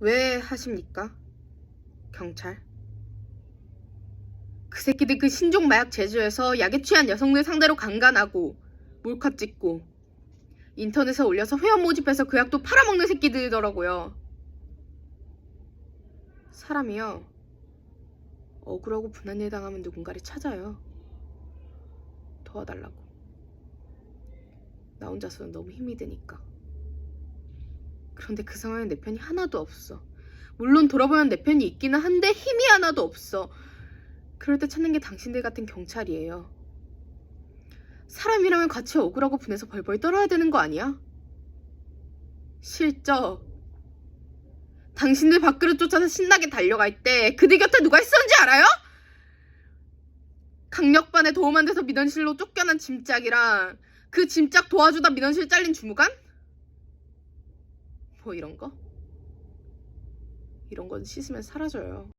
왜 하십니까? 경찰? 그 새끼들 그 신종 마약 제조해서 약에 취한 여성들 상대로 강간하고 몰카 찍고 인터넷에 올려서 회원 모집해서 그 약도 팔아먹는 새끼들이더라고요. 사람이요. 억울하고 분한 일 당하면 누군가를 찾아요. 도와달라고. 나 혼자서는 너무 힘이 드니까. 그런데 그 상황에 내 편이 하나도 없어. 물론 돌아보면 내 편이 있기는 한데 힘이 하나도 없어. 그럴 때 찾는 게 당신들 같은 경찰이에요. 사람이라면 같이 억울하고 분해서 벌벌 떨어야 되는 거 아니야? 실적. 당신들 밖으로 쫓아서 신나게 달려갈 때 그들 곁에 누가 있었는지 알아요? 강력반에 도움 안 돼서 민원실로 쫓겨난 짐짝이랑 그 짐짝 도와주다 민원실 잘린 주무관? 뭐 이런 거? 이런 건 씻으면 사라져요.